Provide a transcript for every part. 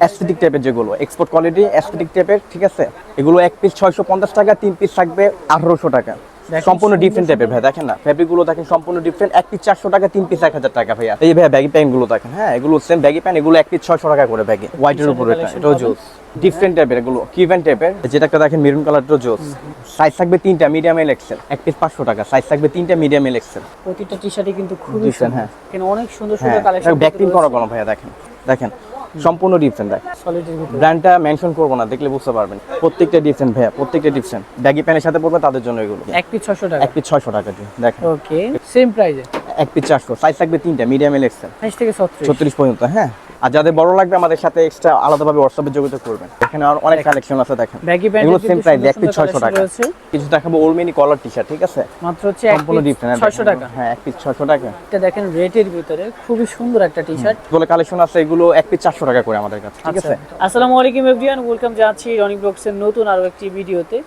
Aesthetic টাইপের যেগুলো export quality aesthetic টাইপের ঠিক আছে? এগুলো এক পিস ছয়শো পঞ্চাশ টাকা তিন পিস থাকবে আঠারোশো টাকা। সম্পূর্ণ ডিফারেন্ট টাইপের ভাই দেখেন না? ফেব্রিকগুলো দেখেন সম্পূর্ণ ডিফারেন্ট এক পিস চারশো টাকা তিন পিস এক হাজার টাকা ভাইয়া। এই ভাইয়া ব্যাগি প্যান্টগুলো দেখেন হ্যাঁ? এগুলো সেম ব্যাগি প্যান্ট এগুলো এক পিস ছয়শো টাকা করে ব্যাগে হোয়াইটের উপর এটা জোস ডিফারেন্ট টাইপের এগুলো কিভেন টাইপের যেটা দেখেন মেরুন কালারটাও জোস সাইজ থাকবে তিনটা মিডিয়াম এল এক্সেল এক পিস পাঁচশো টাকা সাইজ থাকবে তিনটা মিডিয়াম এল এক্সেল প্রতিটা টি শার্টই কিন্তু খুবই সুন্দর। হ্যাঁ। অনেক সুন্দর হ্যাঁ সুন্দর কালেকশন ব্যাক প্রিন্ট করা কোনো ভাইয়া দেখেন। দেখেন সম্পূর্ণ ডিফারেন্ট দেয় ব্র্যান্ডটা মেনশন করব না দেখলে বুঝতে পারবেন। প্রত্যেকটা ডিফারেন্ট ভাইয়া প্রত্যেকটা ডিফারেন্ট ব্যাগি প্যান্টের সাথে পড়বে তাদের জন্য এগুলো। এক পিস ছশো টাকা। এক পিস ছশো টাকা দিয়ে দেখেন। ওকে সেম প্রাইসে এক পিস চারশো সাইজ থাকবে তিনটা মিডিয়াম এল এক্সেল 28 থেকে 36 ছত্রিশ পর্যন্ত হ্যাঁ। আর যাদের বড় লাগবে আমাদের সাথে এক্সট্রা আলাদাভাবে হোয়াটসঅ্যাপে যোগাযোগ করবেন। এখানে আর অনেক কালেকশন আছে দেখেন। এগুলো সেম প্রাইস এক পিস ছয়শো টাকা। কিছু দেখাবো ওলমেনি কলার টি শার্ট ঠিক আছে? মাত্র হচ্ছে সম্পূর্ণ ডিফারেন্ট 600 টাকা। হ্যাঁ এক পিস ছয়শো টাকা। এটা দেখেন রেটের ভিতরে খুবই সুন্দর একটা টি শার্ট এগুলো কালেকশন আছে এগুলো এক পিস চারশো টাকা করে আমাদের কাছে ঠিক আছে? আচ্ছা। আসসালামু আলাইকুম এভরিওয়ান ওয়েলকাম জানাচ্ছি রনিক ব্লগসের নতুন আরও একটি ভিডিওতে।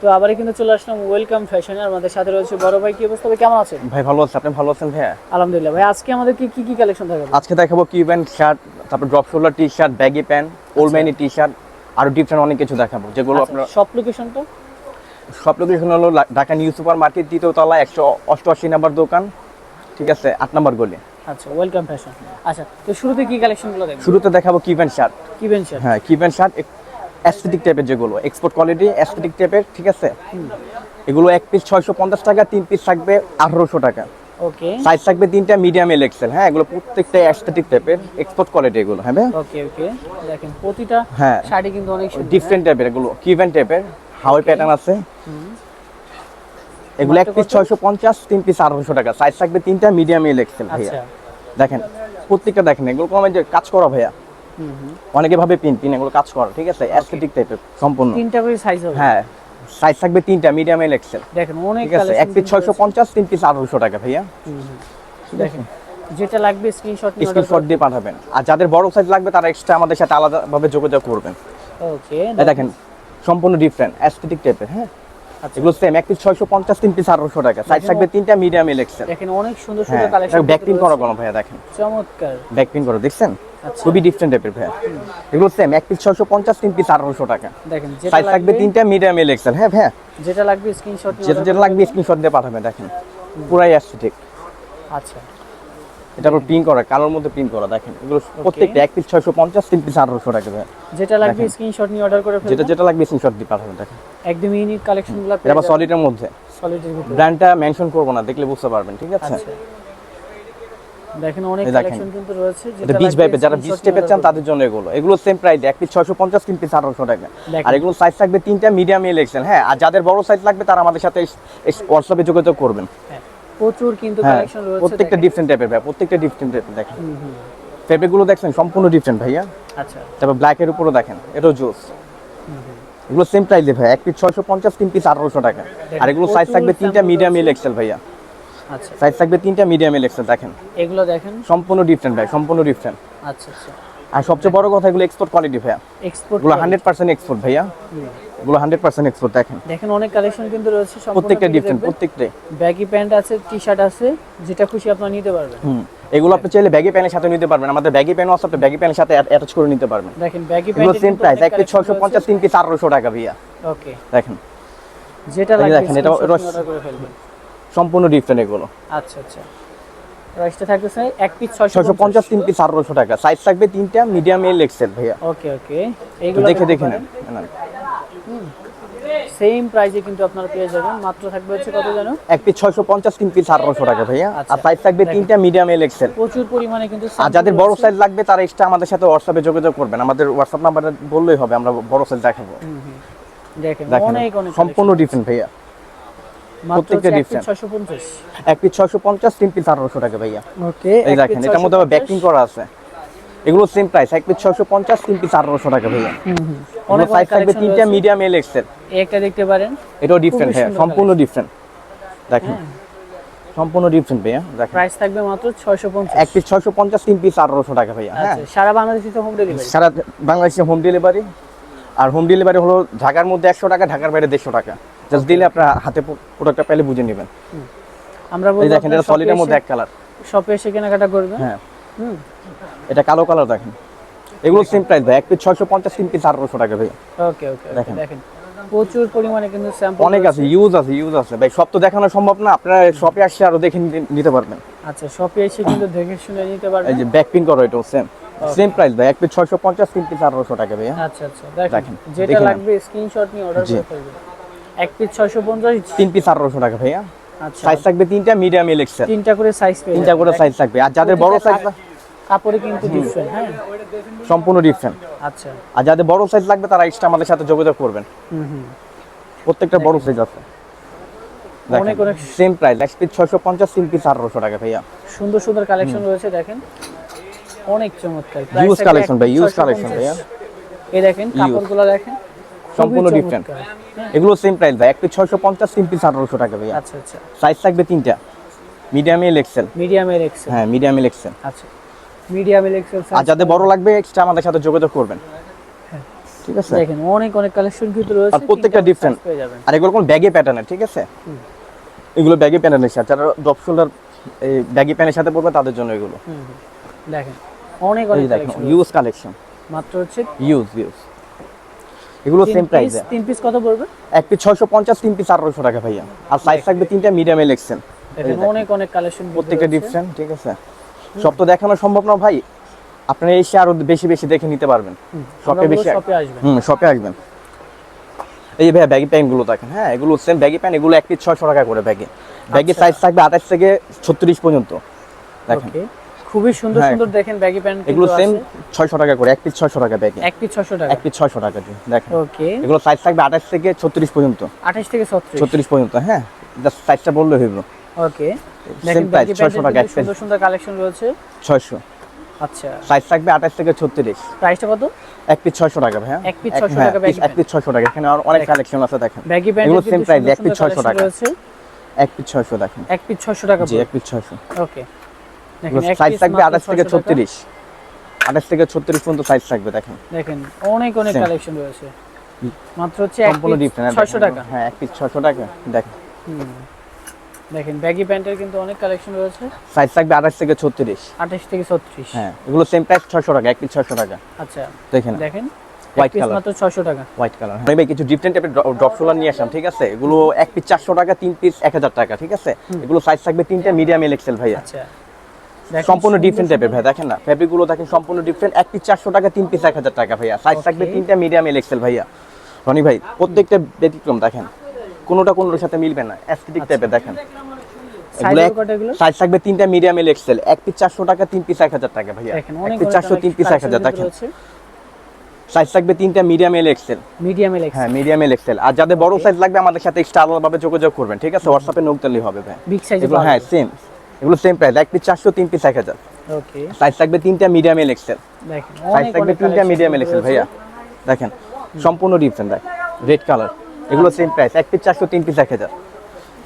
তো আবার কিন্তু চলে আসলাম ওয়েলকাম ফ্যাশনে আর আমাদের সাথে রয়েছে বড় ভাই কি অবস্থা ভাই? কেমন আছেন? ভাই ভালো আছেন আপনি ভালো আছেন ভাইয়া? আলহামদুলিল্লাহ। ভাই আজকে আমাদের কি কি কালেকশন থাকবে আজকে দেখাবো কিউব্যান্ড শার্ট তারপর drop shoulder T shirt baggy pant ওলমেনি T shirt আরও ডিফারেন্ট অনেক কিছু দেখাবো যেগুলো আপনার সব লোকেশনটা সব লোকেশন হলো ঢাকা নিউ সুপার মার্কেট দ্বিতীয় তলা একশো অষ্টআশি নাম্বার দোকান ঠিক আছে আট নাম্বার গলি। আচ্ছা ওয়েলকাম ফ্যাশন আচ্ছা তো শুরুতে কি কালেকশনগুলো দেখবেন শুরুতে দেখাবো কিউব্যান্ড শার্ট কি বেন শার্ট হ্যাঁ কিউব্যান্ড শার্ট অ্যাস্থেটিক টাইপের যেগুলো এক্সপোর্ট কোয়ালিটি অ্যাস্থেটিক টাইপের ঠিক আছে? এগুলো এক পিস ছয়শো পঞ্চাশ টাকা তিন পিস থাকবে আঠারোশো টাকা। ওকে সাইজ থাকবে তিনটা মিডিয়াম এল এক্সেল হ্যাঁ এগুলো প্রত্যেকটা অ্যাস্থেটিক টাইপের এক্সপোর্ট কোয়ালিটি এগুলো হ্যাঁ ওকে ওকে দেখেন প্রতিটা হ্যাঁ। শাড়ি কিন্তু অনেক ডিফারেন্ট টাইপের এগুলো কিভেন টাইপের হাওয়াই প্যাটার্ন আছে। এগুলো এক পিস? ছয়শো পঞ্চাশ তিন পিস আঠারোশো টাকা। সাইজ থাকবে তিনটা মিডিয়াম এল এক্সেল ভাইয়া। আচ্ছা। দেখেন প্রত্যেকটা দেখেন এগুলো কমে যে কাজ করা ভাইয়া। অনেকে ভাবে পিন পিন এগুলো কাজ করা ঠিক আছে? অ্যাস্থেটিক টাইপের সম্পূর্ণ। তিনটা করে সাইজ হবে। হ্যাঁ। সাইজ থাকবে তিনটা মিডিয়াম এল এক্সেল দেখেন অনেক ঠিক আছে? এক পিস ছয়শো পঞ্চাশ তিন পিস আঠারোশো টাকা ভাইয়া। দেখেন যেটা লাগবে স্ক্রিনশট নিয়ে স্ক্রিনশট দিয়ে পাঠাবেন। আর যাদের বড় সাইজ লাগবে তারা এক্সট্রা আমাদের সাথে আলাদাভাবে যোগাযোগ করবেন। ওকে এই দেখেন সম্পূর্ণ ডিফারেন্ট অ্যাস্থেটিক টাইপের হ্যাঁ? আচ্ছা। এগুলো সেম এক পিস ছয়শো পঞ্চাশ তিন পিস আঠারোশো টাকা। সাইজ থাকবে তিনটা মিডিয়াম এল এক্সেল দেখেন অনেক সুন্দর হ্যাঁ সুন্দর কালেকশন ব্যাক প্রিন্ট করা কোনো ভাইয়া দেখেন। চমৎকার। ব্যাক প্রিন্ট করো দেখছেন। খুবই ডিফারেন্ট টাইপের ভাইয়া। এগুলো সেম এক পিস ছয়শো পঞ্চাশ তিন পিস আঠারোশো টাকা। দেখেন যেটা সাইজ থাকবে লাগবে তিনটা মিডিয়াম এল এক্সেল হ্যাঁ ভাইয়া? যেটা লাগবে স্ক্রিনশট যেটা যেটা লাগবে স্ক্রিনশট দিয়ে পাঠাবে দেখেন। পুরাই অ্যাস্থেটিক আচ্ছা। এটা আবার প্রিন্ট করা কালোর মধ্যে প্রিন্ট করা দেখেন। এগুলো প্রত্যেকটা এক পিস ছয়শো পঞ্চাশ তিন পিস আঠারোশো টাকা ভাইয়া। যেটা লাগবে। স্ক্রিনশট নিয়ে অর্ডার করে যেটা যেটা লাগবে স্ক্রিনশট দিয়ে পাঠাবেন দেখেন। একদম ইউনিক কালেকশনগুলো এটা সলিডের মধ্যে। সলিডের ব্র্যান্ডটা মেনশন করব না দেখলে বুঝতে পারবেন ঠিক আছে? আচ্ছা। দেখেন অনেক কালেকশন কিন্তু রয়েছে এটা বিচ বাইপে যারা বিচ নিয়ে চান তাদের জন্য এগুলো। এগুলো সেম প্রাইস এক পিস ছয়শো পঞ্চাশ তিন পিস আঠারোশো টাকা। আর এগুলো সাইজ থাকবে তিনটা মিডিয়াম এল এক্সেল হ্যাঁ? আর যাদের বড় সাইজ লাগবে তারা আমাদের সাথে হোয়াটসঅ্যাপে যোগাযোগ করবেন। হ্যাঁ, প্রচুর কিন্তু হ্যাঁ কালেকশন রয়েছে প্রত্যেকটা ডিফারেন্ট টাইপের ভাই প্রত্যেকটা ডিফারেন্ট টাইপের দেখেন। হুম, হুম। গুলো দেখছেন সম্পূর্ণ ডিফারেন্ট ভাইয়া। আচ্ছা। তারপর ব্ল্যাক এর উপরও দেখেন এটাও জোস এগুলো সেম প্রাইসে ভাই এক পিস ছয়শো পঞ্চাশ তিন পিস আঠারোশো টাকা। আর এগুলো সাইজ থাকবে তিনটা মিডিয়াম এল এক্সেল ভাইয়া। আচ্ছা। সাইজ থাকবে তিনটা মিডিয়াম এক্সেল দেখেন। এগুলো দেখেন। সম্পূর্ণ ডিফারেন্ট ভাই সম্পূর্ণ ডিফারেন্ট আচ্ছা আচ্ছা। আর সবচেয়ে বড় কথা এগুলো এক্সপোর্ট কোয়ালিটি ভাইয়া। এক্সপোর্ট হান্ড্রেড পার্সেন্ট এক্সপোর্ট ভাইয়া। এগুলো হান্ড্রেড পার্সেন্ট এক্সপোর্ট দেখেন। দেখেন অনেক কালেকশন কিন্তু রয়েছে প্রত্যেকটা ডিফারেন্ট প্রত্যেকটাই। ব্যাগি প্যান্ট আছে টি শার্ট আছে যেটা খুশি আপনারা নিতে পারবেন। হুম। এগুলো আপনি চাইলে ব্যাগি প্যানের সাথে নিতে পারবেন। আমাদের ব্যাগি প্যানও আছে আপনি ব্যাগি প্যানের সাথে অ্যাটাচ করে নিতে পারবেন। দেখেন ব্যাগি এগুলো সেম প্রাইস এক পিস ছয়শো পঞ্চাশ তিন পিস আঠারোশো টাকা ভাইয়া। ওকে দেখেন। যেটা লাগবে দেখেন, এটা- সম্পূর্ণ ডিফারেন্ট এগুলো। আচ্ছা আচ্ছা। প্রাইসটা থাকতেছে এক পিস ছয়শো ছয়শো পঞ্চাশ তিন পিস আঠারোশো টাকা। সাইজ থাকবে তিনটা মিডিয়াম এল এক্সেল ভাইয়া। ওকে ওকে এইগুলো দেখে দেখে নেন। সেম প্রাইসে কিন্তু আপনারা পেয়ে যাবেন। মাত্র থাকবে হচ্ছে কত জানো? এক পিস ছয়শো পঞ্চাশ তিন পিস আঠারোশো টাকা ভাইয়া। আচ্ছা। আর সাইজ থাকবে তিনটা মিডিয়াম এল এক্সেল প্রচুর পরিমাণে কিন্তু আর যাদের বড় সাইজ লাগবে তারা এক্সট্রা আমাদের সাথে হোয়াটসঅ্যাপে যোগাযোগ করবেন। আমাদের হোয়াটসঅ্যাপ নাম্বারে বললেই হবে আমরা বড় সাইজ দেখাবো। দেখেন দেখেন অনেক অনেক সম্পূর্ণ ডিফারেন্ট ভাইয়া। প্রত্যেকটা different। ছয়শো এক পিস ছয়শো পঞ্চাশ তিন পিস আঠারোশো টাকা ভাইয়া। ওকে এই দেখেন এটার মধ্যে আবার ব্যাকিং করা আছে। এগুলো সেম প্রাইস এক পিস তিন টাকা ভাইয়া। অনেক সাইজ থাকবে তিনটা মিডিয়াম এল এক্সেল একটা দেখতে পারেন। এটাও ডিফারেন্ট খুবই সম্পূর্ণ ডিফারেন্ট দেখেন সম্পূর্ণ ডিফারেন্ট ভাইয়া দেখেন। প্রাইস থাকবে মাত্র এক পিস ছয়শো পঞ্চাশ তিন পিস আঠারোশো টাকা ভাইয়া হ্যাঁ। আচ্ছা সারা বাংলাদেশে তো হোম ডেলিভারি সারা বাংলাদেশে হোম ডেলিভারি আর হোম ডেলিভারি হলো ঢাকার মধ্যে একশো টাকা ঢাকার বাইরে দেড়শো টাকা। জাস্ট দিলে আপনার হাতে প্রোডাক্টটা পেলে বুঝে নেবেন। আমরা বলব দেখেন এটা সলিডের মধ্যে এক কালার শপে এসে কেনাকাটা করবেন। হ্যাঁ। এটা কালো কালার দেখেন। এগুলো সেম প্রাইস ভাই এক পিস ছয়শো পঞ্চাশ তিন পিস আঠারোশো টাকা ভাই। ওকে ওকে দেখেন। দেখেন। প্রচুর পরিমাণে কিন্তু স্যাম্পল অনেক আছে ইউজ আছে ইউজ আছে। ভাই সব তো দেখানো সম্ভব না আপনারা শপে আসছে আরও দেখে নিতে- পারবেন। আচ্ছা শপে এসে কিন্তু দেখে শুনে নিতে পারবেন। এই যে ব্যাক পিন করো এটাও সেম সেম প্রাইস ভাই এক পিস ছয়শো পঞ্চাশ তিন পিস আঠারোশো টাকা ভাই আচ্ছা আচ্ছা। দেখেন যেটা। লাগবে স্ক্রিনশট নিয়ে অর্ডার। করে ফেলবেন। এক পিস ছয়শো পঞ্চাশ তিন পিস আঠারোশো টাকা ভাইয়া। আচ্ছা। সাইজ থাকবে তিনটা মিডিয়াম এল এক্সেল তিনটা করে সাইজ পেয়ে তিনটা করে সাইজ থাকবে। আর যাদের বড় সাইজ কাপড়ে কিন্তু ডিফারেন্ট হ্যাঁ? সম্পূর্ণ ডিফারেন্ট আচ্ছা। আর যাদের বড় সাইজ লাগবে তারা এক্সট্রা আমাদের সাথে যোগাযোগ করবেন। হুম হুম। প্রত্যেকটা বড় সাইজ আছে। অনেক অনেক সেম প্রাইস এক পিস ছয়শো পঞ্চাশ তিন পিস আঠারোশো টাকা ভাইয়া। সুন্দর সুন্দর কালেকশন রয়েছে দেখেন। অনেক চমৎকার। থাকবে collection ভাই, 650 collection ভাইয়া। এই দেখেন কাপড়গুলো দেখেন সম্পূর্ণ। হ্যাঁ, এগুলো সেম প্রাইস ভাই। এক পিস ছয়শো পঞ্চাশ তিন পিস আঠারোশো টাকা ভাইয়া। আচ্ছা আচ্ছা। সাইজ থাকবে তিনটা। মিডিয়াম এল এক্সেল মিডিয়ামের এক্সেল হ্যাঁ মিডিয়াম এল এক্সেল আচ্ছা। মিডিয়ামের এক্সেল আর যাদের বড় লাগবে এক্সট্রা আমাদের সাথে যোগাযোগ করবেন। ঠিক আছে? দেখেন অনেক অনেক কালেকশন কিন্তু রয়েছে আর প্রত্যেকটা যাবেন। আর এগুলো কোন ব্যাগে প্যাটার্নের ঠিক আছে? এগুলো ব্যাগে প্যাটার্নের সাথে যারা ডপ শোল্ডার এই ব্যাগি প্যান্টের সাথে পড়বে তাদের জন্য এগুলো। দেখেন অনেক অনেক কালেকশন ইউজ কালেকশন মাত্র হচ্ছে ইউজ ইউজ এগুলো সেম প্রাইসে তিন পিস কত পড়বে? এক পিস ছয়শো পঞ্চাশ তিন পিস আঠারোশো টাকা ভাইয়া। আর সাইজ থাকবে তিনটা মিডিয়াম এল এক্সেল অনেক অনেক কালেকশন প্রত্যেকটা ডিফারেন্ট ঠিক আছে? সব তো দেখানো সম্ভব না ভাই। আপনারা এসে আরও বেশি বেশি দেখে নিতে পারবেন। শপে বেশি শপে আসবেন হুম শপে আসবেন। এই যে ভাইয়া ব্যাগি প্যান্টগুলো দেখেন হ্যাঁ? এগুলো সেম ব্যাগি প্যান্ট এগুলো এক পিস ছয়শো টাকা করে ব্যাগে ব্যাগের। সাইজ থাকবে আঠাশ থেকে ছত্রিশ পর্যন্ত। দেখেন। ওকে খুবই সুন্দর হ্যাঁ। সুন্দর দেখেন ব্যাগি প্যান্ট এগুলো সেম ছয়শো টাকা করে এক পিস ছয়শো টাকা ব্যাগে এক পিস 600 টাকা এক পিস ছয়শো টাকা দিয়ে দেখেন ওকে এগুলো সাইজ থাকবে আঠাশ থেকে ছত্রিশ পর্যন্ত 28 থেকে 36 ছত্রিশ পর্যন্ত হ্যাঁ জাস্ট সাইজটা বললে হইব ওকে দেখেন ব্যাগি 600 টাকা। সুন্দর সুন্দর কালেকশন রয়েছে ছয়শো আচ্ছা সাইজ থাকবে আঠাশ থেকে ছত্রিশ প্রাইসটা কত এক পিস ছয়শো টাকা ভাই এক piece 600 টাকা baggy এক পিস ছয়শো টাকা এখানে আর অনেক কালেকশন আছে দেখেন ব্যাগি এগুলো প্যান্টের same price, এক piece 600 টাকা। রয়েছে এক পিস ছয়শো দেখেন এক পিস 600 টাকা জি এক পিস ছয়শো ওকে দেখেন এক সাইজ থাকবে আঠাশ থেকে 600 টাকা। ছত্রিশ। আঠাশ থেকে ছত্রিশ পর্যন্ত সাইজ থাকবে দেখেন। দেখেন অনেক অনেক কালেকশন রয়েছে। মাত্র হচ্ছে সম্পূর্ণ ডিফারেন্ট 600 টাকা। হ্যাঁ এক পিস টাকা দেখেন। দেখেন ব্যাগি প্যান্টের কিন্তু অনেক কালেকশন রয়েছে। সাইজ থাকবে আঠাশ থেকে ছত্রিশ। 28 থেকে 36 হ্যাঁ এগুলো সেম প্রাইস টাকা এক পিস টাকা। আচ্ছা দেখেন। দেখেন White এক মাত্র 600 টাকা। হোয়াইট কালার আমি ভাই কিছু ডিফারেন্ট টাইপের ড্রপ শোলার নিয়ে আসলাম ঠিক আছে? এগুলো এক পিস চারশো টাকা তিন পিস এক হাজার টাকা ঠিক আছে? এগুলো সাইজ থাকবে তিনটা মিডিয়াম এল এক্সেল ভাইয়া। আচ্ছা। সম্পূর্ণ ডিফারেন্ট টাইপের ভাই দেখেন না? ফেব্রিকগুলো দেখেন সম্পূর্ণ ডিফারেন্ট এক পিস চারশো টাকা তিন পিস এক হাজার টাকা ভাইয়া। সাইজ থাকবে তিনটা মিডিয়াম এল এক্সেল ভাইয়া। রনি ভাই প্রত্যেকটা ব্যতিক্রম দেখেন। কোনোটা কোনোটার সাথে মিলবে না। অ্যাস্থেটিক টাইপের দেখেন? সাইজ থাকবে তিনটা মিডিয়াম এল এক্সেল এক পিস চারশো টাকা তিন পিস এক হাজার টাকা ভাইয়া। এক পিস চারশো তিন পিস এক হাজার দেখেন। সাইজ থাকবে তিনটা medium L XL medium L হ্যাঁ মিডিয়াম এল এক্সেল আর যাদের বড় সাইজ লাগবে আমাদের সাথে এক্সট্রা আলাদাভাবে যোগাযোগ করবেন ঠিক আছে? হোয়াটসঅ্যাপে নোক দিলেই হবে ভাই। বিগ সাইজে হ্যাঁ সেম এগুলো সেম প্রাইস এক পিস চারশো তিন পিস এক হাজার। ওকে সাইজ থাকবে তিনটা মিডিয়াম এল এক্সেল দেখেন সাইজ থাকবে তিনটা মিডিয়াম এল এক্সেল ভাইয়া। দেখেন সম্পূর্ণ ডিফারেন্ট দেখ রেড কালার এগুলো সেম প্রাইস এক পিস চারশো তিন পিস এক হাজার।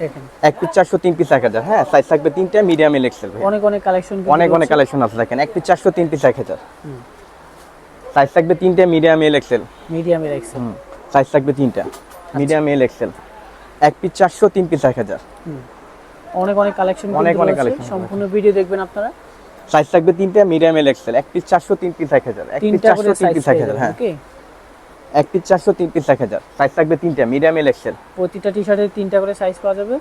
দেখেন। এক পিস চারশো তিন পিস এক হাজার। হ্যাঁ সাইজ থাকবে তিনটা মিডিয়াম এল এক্সেল অনেক অনেক কালেকশন অনেক অনেক কালেকশন আছে দেখেন। এক পিস চারশো তিন পিস এক হাজার। সাইজ থাকবে তিনটা medium L XL medium L XL size থাকবে তিনটা। মিডিয়াম এল এক্সেল এক পিস চারশো তিন পিস এক হাজার। অনেক অনেক কালেকশন অনেক অনেক collection সম্পূর্ণ ভিডিও দেখবেন আপনারা। সাইজ থাকবে তিনটা মিডিয়াম এল এক্সেল এক পিস চারশো তিন পিস এক হাজার। এক পিস তিনটা করে চারশো তিন পিস এক হাজার হ্যাঁ। ওকে এক পিস চারশো তিন পিস এক হাজার। সাইজ থাকবে তিনটা মিডিয়াম এল এক্সেল প্রতিটা টি শার্টের তিনটা করে সাইজ পাওয়া যাবে?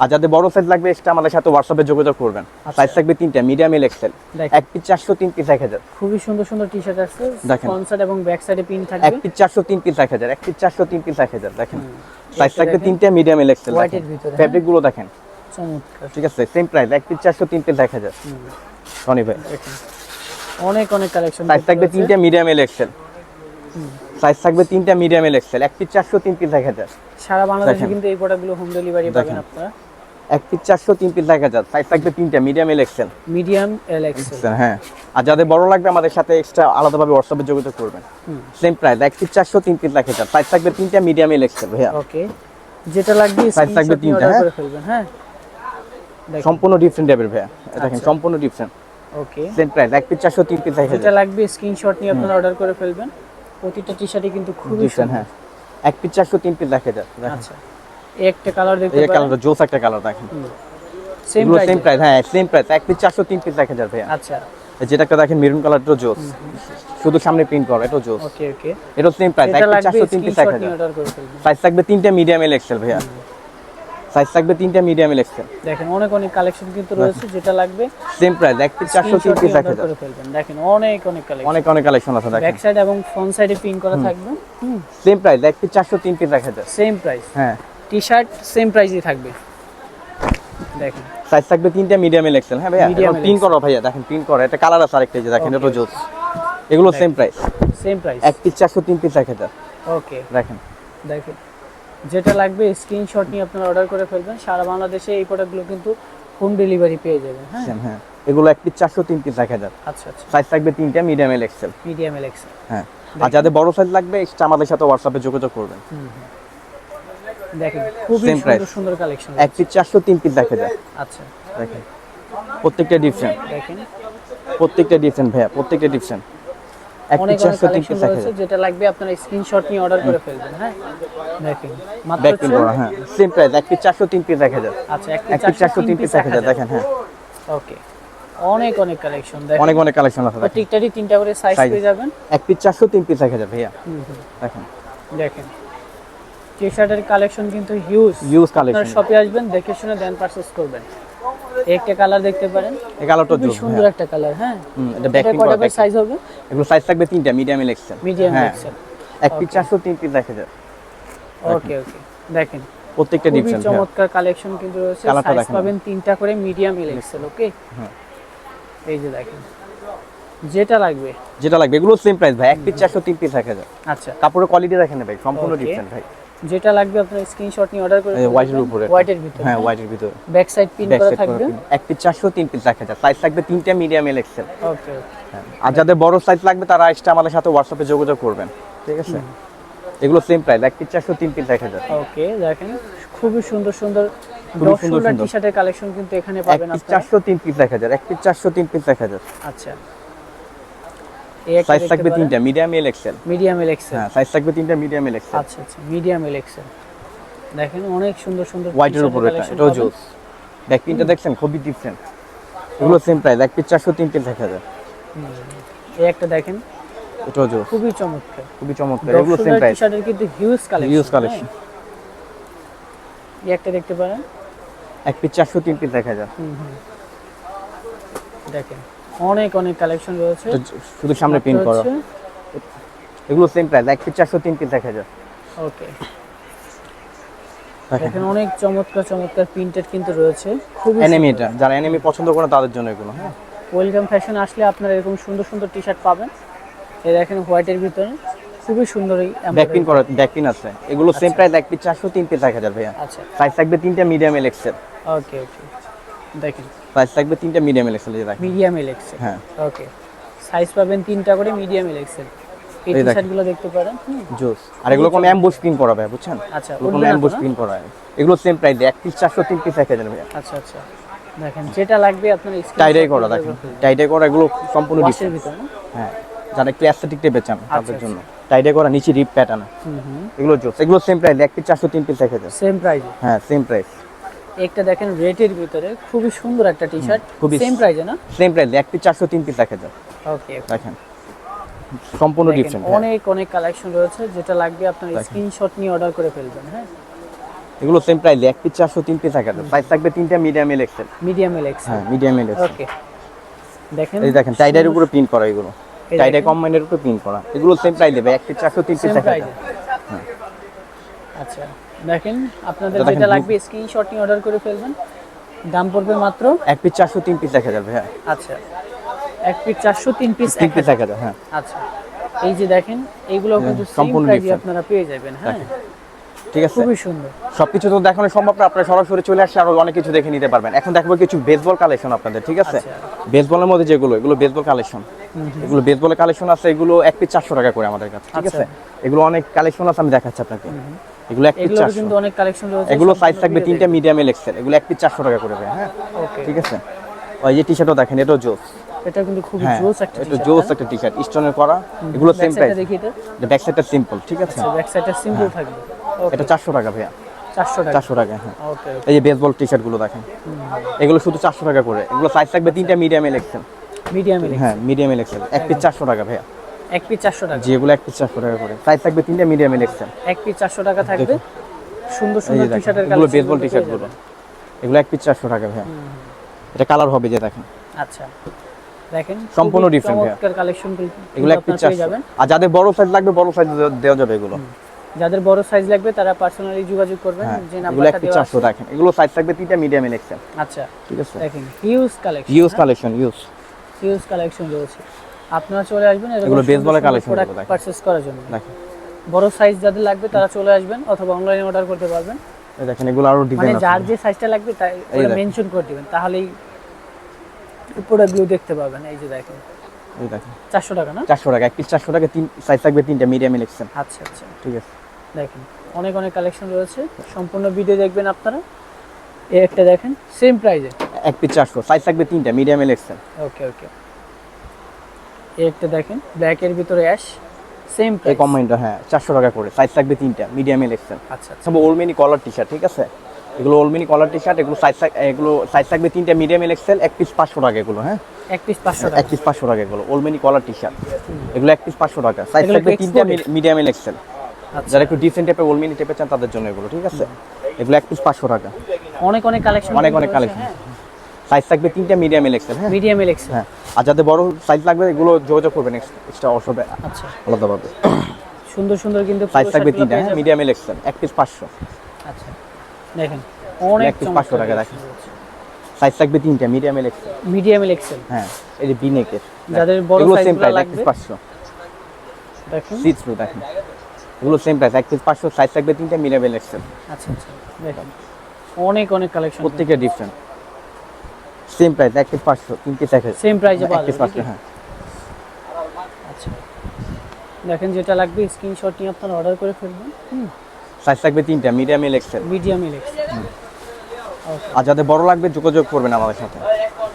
আর যাদের বড় সাইজ লাগবে এক্সট্রা আমাদের সাথে হোয়াটসঅ্যাপে যোগাযোগ করবেন। সাইজ থাকবে তিনটা মিডিয়াম এল এক্সেল এক পিস চারশো তিন পিস এক হাজার। খুবই সুন্দর সুন্দর টি শার্ট আছে। দেখেন। সাইড এবং ব্যাক সাইডে পিন এক থাকবে পিস চারশো তিন পিস এক হাজার। এক পিস চারশো তিন পিস এক হাজার দেখেন। সাইজ থাকবে। তিনটা মিডিয়াম এল এক্সেল হ্যাঁ। ফেব্রিকগুলো দেখেন। চমৎকার। ঠিক আছে সেম প্রাইস এক পিস চারশো তিন পিস এক হাজার রনি ভাই। অনেক অনেক কালেকশন সাইজ থাকবে তিনটা মিডিয়াম এল এক্সেল সাইজ থাকবে তিনটা মিডিয়াম এল এক্সেল এক পিস চারশো তিন পিস এক হাজার সারা বাংলাদেশে কিন্তু এই প্রোডাক্টগুলো হোম ডেলিভারি পাবেন আপনারা। এক পিস চারশো তিন পিস এক হাজার সাইজ থাকবে তিনটা medium L XL medium L XL হ্যাঁ। আর যাদের বড় লাগবে আমাদের সাথে এক্সট্রা আলাদাভাবে হোয়াটসঅ্যাপে যোগাযোগ করবেন। সেম প্রাইস এক পিস চারশো তিন পিস এক হাজার সাইজ থাকবে তিনটা মিডিয়াম এল এক্সেল ভাইয়া। ওকে যেটা লাগবে Size থাকবে তিনটা, হ্যাঁ? করে ফেলবেন হ্যাঁ দেখেন সম্পূর্ণ ডিফারেন্ট টাইপের ভাইয়া। দেখেন আচ্ছা। সম্পূর্ণ ডিফারেন্ট ওকে সেম প্রাইস এক পিস চারশো তিন পিস এক যেটা লাগবে স্ক্রিনশট নিয়ে আপনারা অর্ডার করে ফেলবেন। প্রতিটা টি শার্টই কিন্তু খুবই সুন্দর। হ্যাঁ। এক পিস চারশো তিন পিস হাজার দেখেন। আচ্ছা। একটা কালার দেখতে এই কালারটা জোস একটা কালার দেখেন। সেম এগুলো সেম প্রাইস প্রাইস হ্যাঁ সেম প্রাইস এক পিস চারশো তিন পিস এক হাজার ভাইয়া। আচ্ছা। যেটা দেখেন মেরুন কালার এটা জোস। শুধু সামনে প্রিন্ট করা এটা জোস। ওকে ওকে এটা সেম প্রাইস এক পিস লাগবে চারশো তিন পিস করে ফেলবেন। সাইজ থাকবে তিনটা মিডিয়াম এল এক্সেল ভাইয়া সাইজ থাকবে তিনটা মিডিয়াম এক্সেল দেখেন অনেক অনেক কালেকশন কিন্তু রয়েছে যেটা লাগবে সেম প্রাইস এক পিস চারশো তিন পিস দেখেন অনেক অনেক কালেকশন অনেক অনেক কালেকশন আছে দেখেন। ব্যাক সাইড এবং ফ্রন্ট সাইডে পিন করা থাকবে। হুম। সেম প্রাইস এক পিস চারশো তিন পিস হাজার। সেম প্রাইস হ্যাঁ। টি শার্ট সেম প্রাইসই থাকবে। দেখেন। সাইজ থাকবে তিনটা মিডিয়াম এক্সেল হ্যাঁ ভাইয়া প্রিন্ট করো ভাইয়া দেখেন প্রিন্ট করো। এটা কালার আছে আরেকটা যে দেখেন এটা জোস। এগুলো সেম প্রাইস সেম প্রাইস এক পিস চারশো তিন পিস ওকে দেখেন। দেখেন। যেটা লাগবে স্ক্রিনশট নিয়ে আপনারা অর্ডার করে ফেলবেন। সারা বাংলাদেশে এই প্রোডাক্টগুলো কিন্তু হোম ডেলিভারি পেয়ে যাবেন হ্যাঁ? হ্যাঁ। এগুলো এক পিস চারশো তিন পিস এক হাজার। আচ্ছা আচ্ছা। সাইজ থাকবে তিনটা medium L XL medium L XL হ্যাঁ। আর যাদের বড় সাইজ লাগবে এক্সট্রা আমাদের সাথে হোয়াটসঅ্যাপে যোগাযোগ করবেন। দেখেন খুবই price. সুন্দর সুন্দর কালেকশন এক পিস চারশো তিন পিস এক হাজার। আচ্ছা। দেখেন। প্রত্যেকটা ডিফারেন্ট দেখেন। প্রত্যেকটা ডিফারেন্ট ভাইয়া প্রত্যেকটা ডিফারেন্ট এক তিন পিস যেটা লাগবে আপনারা স্ক্রিনশট নিয়ে অর্ডার করে ফেলবেন হ্যাঁ? দেখেন মাত্র হ্যাঁ সেম প্রাইস এক পিস চারশো তিন পিস এক হাজার আচ্ছা এক পিস পিস দেখেন হ্যাঁ। ওকে অনেক অনেক কালেকশন দেখেন। অনেক অনেক কালেকশন আছে প্রত্যেকটারই তিনটা করে সাইজ পেয়ে যাবেন। এক পিস চারশো তিন পিস এক হাজার ভাইয়া। দেখেন। দেখেন। টি শার্টের কালেকশন কিন্তু হিউজ আপনারা কালেকশন শপে আসবেন দেখে শুনে দেন পারচেজ করবেন। একটা কালার দেখতে পারেন। এই কালারটা জোস সুন্দর একটা কালার হ্যাঁ। এটা ব্যাক কটা করা সাইজ হবে? এগুলো সাইজ থাকবে তিনটা মিডিয়াম এল এক্সেল মিডিয়াম হ্যাঁ। এক্সেল এক পিস চারশো তিন পিস এক হাজার ওকে ওকে দেখেন প্রত্যেকটা ডিফারেন্ট চমৎকার কালেকশন কিন্তু রয়েছে। সাইজ পাবেন তিনটা করে মিডিয়াম এল এক্সেল ওকে হ্যাঁ। এই যে দেখেন যেটা লাগবে। যেটা লাগবে এগুলো সেম প্রাইস ভাই। এক পিস চারশো তিন পিস এক হাজার আচ্ছা। কাপড়ের কোয়ালিটি দেখেন ভাই। সম্পূর্ণ. ডিফারেন্ট ভাই। যেটা লাগবে আপনার স্ক্রিনশট নিয়ে অর্ডার করে হোয়াইটের উপরে। হোয়াইটের ভিতরে হ্যাঁ হোয়াইটের ভিতরে। ব্যাক সাইড পিন করা থাকবে? এক পিস চারশো তিন পিস এক হাজার সাইজ থাকবে তিনটা মিডিয়াম এল এক্সেল ওকে আর যাদের বড় সাইজ লাগবে তারা এক্সট্রা আমাদের সাথে হোয়াটসঅ্যাপে যোগাযোগ করবেন। ঠিক আছে? এগুলো সেম প্রাইস এক পিস চারশো তিন পিস এক হাজার ওকে দেখেন খুবই সুন্দর সুন্দর খুবই দশ সুন্দর। টি শার্টের কালেকশন কিন্তু এখানে পাবেন আপনারা। চারশো তিন পিস এক হাজার এক পিস তিন পিস এক হাজার আচ্ছা। সাইজ থাকবে তিনটা medium L XL medium L XL হ্যাঁ সাইজ থাকবে তিনটা মিডিয়াম এল এক্সেল আচ্ছা আচ্ছা মিডিয়াম এল এক্সেল দেখেন অনেক সুন্দর সুন্দর হোয়াইটের t-shirt উপরে এটা এটাও পাবেন। জোস ব্যাক প্রিন্টটা দেখছেন খুবই ডিফারেন্ট এগুলো সেম প্রাইস এক পিস চারশো তিন পিস এক হাজার। এই একটা দেখেন। এটাও জোস খুবই চমৎকার। খুবই চমৎকার এগুলো সেম প্রাইস শার্টের কিন্তু হিউজ কালেকশন হিউজ কালেকশন এই একটা দেখতে পারেন। এক পিস চারশো তিন পিস এক হাজার। হুম হুম। দেখেন। অনেক অনেক কালেকশন রয়েছে। শুধু সামনে প্রিন্ট করা। এগুলো সেম প্রাইস এক পিস চারশো তিন পিস এক হাজার। ওকে দেখেন। অনেক চমৎকার চমৎকার প্রিন্টেড কিন্তু রয়েছে। খুবই এনিমি এটা যারা এনিমি পছন্দ করে তাদের জন্য এগুলো হ্যাঁ। ওয়েলকাম ফ্যাশন আসলে আপনারা এরকম সুন্দর সুন্দর টি শার্ট পাবেন। এই দেখেন হোয়াইটের ভিতরে। খুবই সুন্দর এই ব্যাক পিন করা ব্যাক পিন আছে। এগুলো সেম প্রাইস এক পিস চারশো তিন পিস এক হাজার ভাইয়া। আচ্ছা। সাইজ থাকবে তিনটা মিডিয়াম এল এক্সেল ওকে ওকে দেখেন। সাইজ থাকবে তিনটা medium L XL medium L XL হ্যাঁ। ওকে সাইজ পাবেন তিনটা করে মিডিয়াম এল এক্সেল এই টি-শার্টগুলো দেখতে পারেন জোস। আর এগুলো কোনো অ্যাম্বুশ প্রিন্ট করা ভাই বুঝছেন? আচ্ছা কোনো অ্যাম্বুশ প্রিন্ট করা এগুলো সেম প্রাইস এক পিস চারশো তিন পিস এক হাজার আচ্ছা আচ্ছা। দেখেন যেটা লাগবে আপনার টাইডাই করা দেখেন। টাইডাই করা এগুলো সম্পূর্ণ ভিতরে হ্যাঁ। যারা একটু অ্যাস্থেটিক টাইপের চান তাদের আচ্ছা। জন্য। টাইডাই করা নিচে রিপ প্যাটার্ন হুম হুম। এগুলো জোস। এগুলো সেম প্রাইস এক পিস চারশো তিন পিস এক হাজার। সেম প্রাইস হ্যাঁ সেম প্রাইস একটা দেখেন রেটের ভিতরে খুবই সুন্দর একটা টি শার্ট খুবই- সেম প্রাইসে না? সেম প্রাইস এক পিস চারশো তিন পিস এক হাজার ওকে দেখেন সম্পূর্ণ ডিফারেন্ট অনেক অনেক কালেকশন রয়েছে যেটা লাগবে আপনার স্ক্রিনশট নিয়ে অর্ডার করে ফেলবেন হ্যাঁ? এগুলো সেম প্রাইস এক পিস চারশো তিন পিস হাজার সাইজ থাকবে তিনটা medium L XL medium L X হ্যাঁ মিডিয়াম এল এক্সেল ওকে দেখেন এই দেখেন টাইডার উপরে প্রিন্ট করা এগুলো। দেখেন। কম্বাইনের উপরে প্রিন্ট করা। এগুলো সেম প্রাইস দেবে এক পিস চারশো তিন পিস হাজার প্রাইসে আচ্ছা দেখেন আপনাদের যেটা লাগবে স্ক্রিনশট নিয়ে অর্ডার করে ফেলবেন। দাম পড়বে মাত্র এক পিস চারশো তিন পিস এক হাজার ভাইয়া আচ্ছা এক পিস চারশো তিন পিস তিন পিস এক হাজার হ্যাঁ। আচ্ছা এই যে দেখেন এইগুলো কিন্তু সম্পূর্ণ আপনারা পেয়ে যাবেন হ্যাঁ। ঠিক আছে। খুবই সুন্দর। সবকিছু তো দেখানো সম্ভব না আপনারা সরাসরি চলে আসলে আরও অনেক কিছু দেখে নিতে পারবেন। এখন দেখব কিছু বেসবল কালেকশন আপনাদের ঠিক আছে? আচ্ছা। বেসবলের মধ্যে যেগুলো এগুলো বেসবল কালেকশন এগুলো বেসবলের কালেকশন আছে এগুলো এক পিস চারশো টাকা করে আমাদের কাছে ঠিক আচ্ছা। আছে? এগুলো অনেক কালেকশন আছে আমি দেখাচ্ছি আপনাকে। এগুলো এক পিস চারশো। কিন্তু অনেক কালেকশন রয়েছে এগুলো সাইজ থাকবে তিনটা মিডিয়াম এল এক্সেল এগুলো এক পিস চারশো টাকা করে হ্যাঁ? ঠিক আছে? ওই যে টি শার্টও দেখেন এটাও জোস। এটা কিন্তু খুবই হ্যাঁ জোস একটা এটা জোস একটা টি শার্ট স্টোনের করা এগুলো সেম প্রাইস দেখি এটা ব্যাক সাইডটা সিম্পল ঠিক আছে? ব্যাক সাইডটা সিম্পল থাকবে। এটা চারশো টাকা ভাইয়া। চারশো টাকা। হ্যাঁ। এই যে বেসবল টি দেখেন। এগুলো শুধু চারশো টাকা করে। এগুলো সাইজ থাকবে তিনটা মিডিয়াম এল এক্সেল মিডিয়াম হ্যাঁ মিডিয়াম এল এক্সেল এক পিস চারশো টাকা ভাইয়া। এক পিস চারশো টাকা। যেগুলো এক পিস চারশো টাকা করে। সাইজ থাকবে তিনটা মিডিয়াম এল এক্সেল এক পিস চারশো টাকা থাকবে। সুন্দর সুন্দর টি শার্টের এগুলো বেসবল টি শার্টগুলো। এগুলো এক পিস চারশো টাকা ভাইয়া। এটা কালার হবে যে দেখেন। আচ্ছা। দেখেন সম্পূর্ণ খুবই চমৎকার কালেকশন এগুলো এক পিস যাবেন। আর যাদের বড় সাইজ লাগবে বড় সাইজ দেওয়া যাবে এগুলো। যাদের বড় সাইজ লাগবে তারা পার্সোনালি যোগাযোগ করবেন হ্যাঁ যে নাম্বারটা দেওয়া চারশো আছে। দেখেন। এগুলো সাইজ থাকবে তিনটা মিডিয়াম এল এক্সেল আচ্ছা। ঠিক আছে। দেখেন huge collection huge collection huge huge কালেকশন রয়েছে। আপনারা চলে আসবেন এগুলো এর collection পারচেজ করার জন্য। বড় সাইজ যাদের লাগবে তারা চলে আসবেন অথবা অনলাইনে অর্ডার করতে পারবেন। এই দেখেন এগুলো আরও মানে ডিজাইন যার যে সাইজটা লাগবে তাই মেনশন করে দিবেন তাহলেই প্রোডাক্টগুলো দেখতে পাবেন। এই যে দেখেন। এই দেখেন। চারশো টাকা না? চারশো টাকা এক পিস চারশো টাকা তিন সাইজ থাকবে তিনটা মিডিয়াম এক্সেল আচ্ছা আচ্ছা। ঠিক আছে। দেখেন অনেক অনেক কালেকশন রয়েছে। সম্পূর্ণ ভিডিও দেখবেন আপনারা। এই একটা দেখেন সেম প্রাইজে এক পিস চারশো সাইজ থাকবে তিনটা মিডিয়াম এক্সেল ওকে ওকে একটা দেখেন ব্ল্যাকের ভিতরে অ্যাশ সেম এই কম্বাইনটা হ্যাঁ চারশো টাকা করে সাইজ থাকবে তিনটা মিডিয়াম এল এক্সেল আচ্ছা আচ্ছা। সব ওলমিনি কলার টি শার্ট ঠিক আছে? এগুলো ওলমিনি কলার টি শার্ট এগুলো সাইজ এগুলো সাইজ থাকবে তিনটা মিডিয়াম এল এক্সেল এক পিস পাঁচশো টাকা এগুলো হ্যাঁ? এক পিস পাঁচশো এক পিস পাঁচশো টাকা এগুলো ওলমিনি কলার টি শার্ট এগুলো এক পিস পাঁচশো টাকা সাইজ থাকবে তিনটা মিডিয়াম এল এক্সেল যারা একটু ডিসেন্ট টাইপের ওলমিনি টাইপের চান তাদের জন্য এগুলো ঠিক আছে? এগুলো এক পিস পাঁচশো টাকা। অনেক অনেক কালেকশন অনেক অনেক কালেকশন সাইজ থাকবে তিনটা মিডিয়াম এল এক্সেল হ্যাঁ? মিডিয়াম এলেক্সন হ্যাঁ। আর যাদের বড় সাইজ লাগবে এগুলো যোগাযোগ করবেন এক্সট্রা অসবে আচ্ছা। আলাদাভাবে। সুন্দর সুন্দর কিন্তু সাইজ থাকবে তিনটা হ্যাঁ মিডিয়াম এল এক্সেল এক পিস পাঁচশো। আচ্ছা। দেখেন অনেক piece 500 টাকা দেখেন। সাইজ থাকবে তিনটা medium L XL medium L XL হ্যাঁ এই যে বিনেকের যাদের বড় এক লাগবে। পিস পাঁচশো। দেখেন। সি থ্রু এগুলো সেম প্রাইস এক পিস পাঁচশো সাইজ থাকবে তিনটা মিডিয়াম এল এক্সেল আচ্ছা আচ্ছা। দেখেন অনেক অনেক কালেকশন প্রত্যেকের ডিফারেন্ট সেম প্রাইস এক পিস পাঁচশো তিন পিস এক সেম প্রাইসে এক পাওয়া পিস যাবে পাঁচশো হ্যাঁ। আচ্ছা। দেখেন যেটা লাগবে স্ক্রিনশট নিয়ে আপনারা অর্ডার করে ফেলবেন হুম? সাইজ থাকবে তিনটা medium L XL medium L XL okay আর যাদের বড় লাগবে যোগাযোগ করবেন আমাদের সাথে।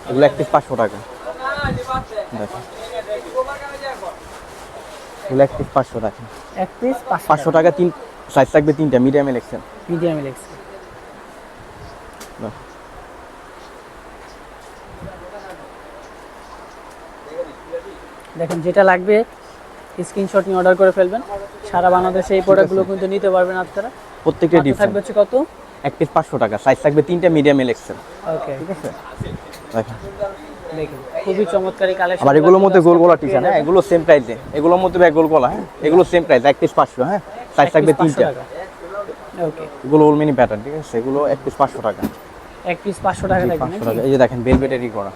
এগুলো এক পিস পাঁচশো টাকা। দেখেন। এগুলো এক পিস পাঁচশো টাকা। এক পিস পাঁচশো টাকা। তিন সাইজ থাকবে তিনটা medium L XL medium L XL দেখেন যেটা লাগবে স্ক্রিনশট নিয়ে অর্ডার করে ফেলবেন। সারা বাংলাদেশে এই প্রোডাক্টগুলো কিন্তু নিতে পারবেন আপনারা। প্রত্যেকটা মাত্র থাকবে হচ্ছে কত? এক পিস পাঁচশো টাকা। সাইজ থাকবে তিনটা মিডিয়াম এল এক্সেল ওকে ঠিক আছে? দেখেন। খুবই চমৎকারী কালেকশন আবার এগুলোর মধ্যে গোল গোলা টি-শার্ট হ্যাঁ? এগুলো সেম প্রাইসে এগুলোর মধ্যে গোল গোলা হ্যাঁ? এগুলো সেম প্রাইস এক পিস পাঁচশো হ্যাঁ? সাইজ থাকবে তিনটা। ওকে এগুলো ওলমিনি প্যাটার্ন ঠিক আছে? এগুলো এক পিস পাঁচশো টাকা। এক পিস পাঁচশো টাকা থাকবে পাঁচশো নাকি? টাকা। এই যে দেখেন বেলভেটারি করা।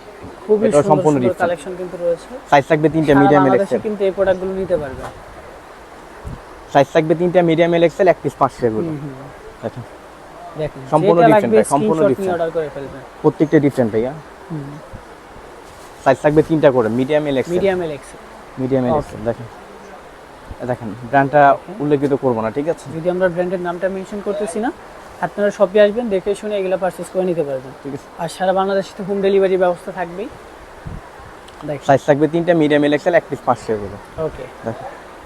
সুন্দর সম্পূর্ণ কালেকশন কিন্তু রয়েছে। সাইজ থাকবে তিনটা মিডিয়াম এল এক্সেল কিন্তু এই প্রোডাক্টগুলো নিতে পারবেন সাইজ থাকবে তিনটা মিডিয়াম এল এক্সেল এক পিস পাঁচশো এগুলো। দেখেন। দেখুন সম্পূর্ণ ভাই, সম্পূর্ণ different। অর্ডার করে ফেলবেন। প্রত্যেকটা ডিফারেন্ট ভাইয়া। সাইজ থাকবে তিনটা করে medium L XL medium L X medium L XL দেখেন। দেখেন ব্র্যান্ডটা উল্লেখিত করব না ঠিক আছে? যদি আমরা ব্র্যান্ডের নামটা মেনশন করতেছি না আপনারা শপে আসবেন দেখে শুনে এগুলো পারচেস করে নিতে পারবেন। ঠিক আছে। আর সারা বাংলাদেশে তো হোম ডেলিভারি ব্যবস্থা থাকবেই। সাইজ থাকবে তিনটা মিডিয়াম এল এক্সেল এক পিস পাঁচশো এগুলো। ওকে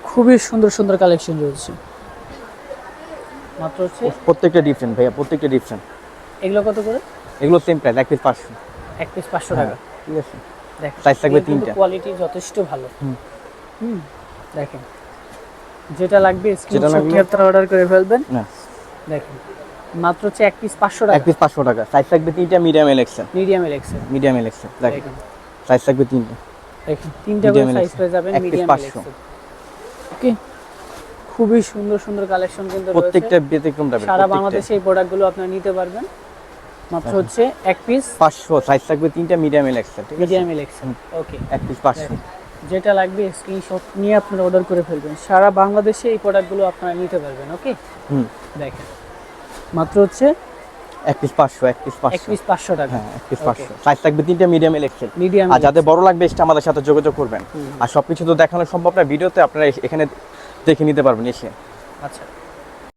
খুবই সুন্দর সুন্দর কালেকশন রয়েছে। মাত্র হচ্ছে প্রত্যেকটা ডিফারেন্ট ভাইয়া প্রত্যেকটা ডিফারেন্ট এগুলো কত করে? এগুলো সেম প্রাইস এক পিস পাঁচশো। এক পিস পাঁচশো হ্যাঁ, টাকা ঠিক আছে। Size থাকবে তিনটা। কোয়ালিটি যথেষ্ট ভালো। হুম। দেখেন। যেটা লাগবে স্ক্রিনশট নিয়ে আপনারা অর্ডার করে ফেলবেন। না। দেখেন। মাত্র হচ্ছে এক পিস পাঁচশো এক টাকা। পিস পাঁচশো টাকা। সাইজ থাকবে তিনটা medium L XL medium L XL medium L XL দেখেন। সাইজ থাকবে তিনটা। তিনটা করে সাইজ পেয়ে যাবেন এক মিডিয়াম 500 ওকে খুবই সুন্দর সুন্দর কালেকশন কিন্তু প্রত্যেকটা ব্যতিক্রম সারা বাংলাদেশে এই প্রোডাক্টগুলো আপনারা নিতে পারবেন। মাত্র হচ্ছে এক পিস পাঁচশো সাইজ থাকবে তিনটা মিডিয়াম এল এক্সেল ঠিক আছে? মিডিয়াম এলেক্সেল ওকে এক পিস পাঁচশো। যেটা লাগবে স্ক্রিনশট নিয়ে আপনারা অর্ডার করে ফেলবেন। সারা বাংলাদেশে এই প্রোডাক্টগুলো আপনারা নিতে পারবেন ওকে হুম। দেখেন। মাত্র হচ্ছে এক পিস পাঁচশো এক পিস এক পাঁচশো পিস পাঁচশো টাকা। হ্যাঁ এক পিস পাঁচশো। সাইজ থাকবে তিনটা মিডিয়াম এল মিডিয়াম আর যাদের বড় লাগবে এসে আমাদের সাথে যোগাযোগ করবেন। আর সব কিছু তো দেখানো সম্ভব না ভিডিওতে আপনারা এখানে দেখে নিতে পারবেন এসে। আচ্ছা।